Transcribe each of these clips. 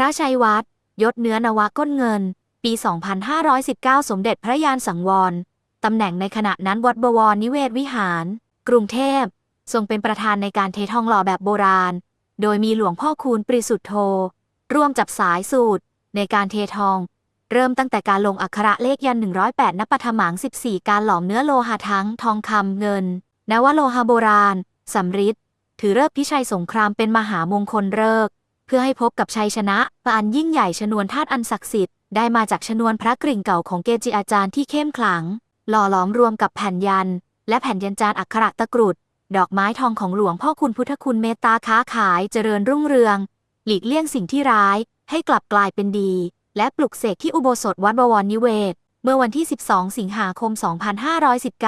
ระชัยวัฒน์ยศเนื้อนวะก้นเงิน ปี 2519 สมเด็จพระยานสังวรตำแหน่งในขณะนั้นวัดบวรนิเวศวิหาร กรุงเทพ ทรงเป็นประธานในการเททองหล่อแบบโบราณ โดยมีหลวงพ่อคูณปริสุทธโธ ร่วมจับสายสูตร ในการเททอง เริ่มตั้งแต่การลงอักขระเลขยัน 108นปฐมัง 14 การหลอมเนื้อโลหะทั้งทองคำเงินนวโลหะโบราณสำริดถือเลิกพิชัยสงครามเป็นมหามงคลเลิกษ์ พื่อให้พบกับชัยชนะอันยิ่งใหญ่ชนวนธาตุอันศักดิ์สิทธิ์ได้มาจากชนวนพระกริ่งเก่าของเกจิอาจารย์ที่เข้มขลัง หล่อหลอมรวมกับแผ่นยัน และแผ่นยันจานอักขระตะกรุด ดอกไม้ทองของหลวงพ่อคุณพุทธคุณเมตตาค้าขายเจริญรุ่งเรือง หลีกเลี่ยงสิ่งที่ร้าย ให้กลับกลายเป็นดี และปลุกเสกที่อุโบสถวัดบวรนิเวศ เมื่อวันที่ 12 สิงหาคม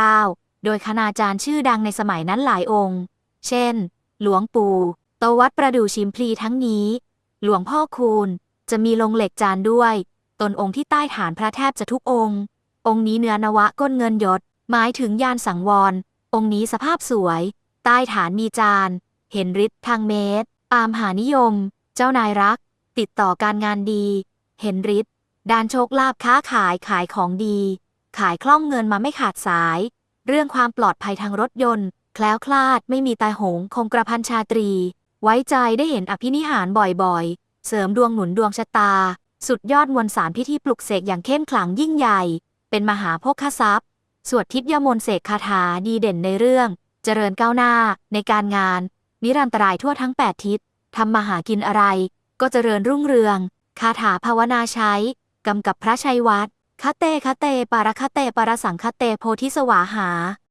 2519 โดยคณาจารย์ชื่อดังในสมัยนั้นหลายองค์ เช่น หลวงปู่ โตวัดประดู่ชิมพลีทั้งนี้ หลวงพ่อคูณจะมีลงเหล็กจานด้วย ตนองค์ที่ใต้ฐานพระแทบจะทุกองค์ องค์นี้เนื้อนวะก้นเงินยศ หมายถึงยานสังวร องค์นี้สภาพสวย ใต้ฐานมีจาน เห็นฤทธิ์ทางเมตรตามหานิยม เจ้านายรัก ติดต่อการงานดี เห็นฤทธิ์ดานโชคลาภค้าขายขายของดี ขายคล่องเงินมาไม่ขาดสาย เรื่องความปลอดภัยทางรถยนต์ แคล้วคลาดไม่มีตายหงคงกระพันชาตรี ไว้ใจได้เห็นอภินิหารบ่อยๆ เสริมดวงหนุนดวงชะตา สุดยอดมวลสารพิธีปลุกเสกอย่างเข้มขลังยิ่งใหญ่ เป็นมหาโภคทรัพย์ สวดทิพยมนต์เสกคาถาดีเด่นในเรื่อง เจริญก้าวหน้า ในการงาน นิรันตรายทั่วทั้ง 8 ทิศทำมาหากินอะไร ก็เจริญรุ่งเรือง คาถาภาวนาใช้กำกับพระชัยวัดคเตคเต ปารคเต ปารสังคเต โพธิสวาหา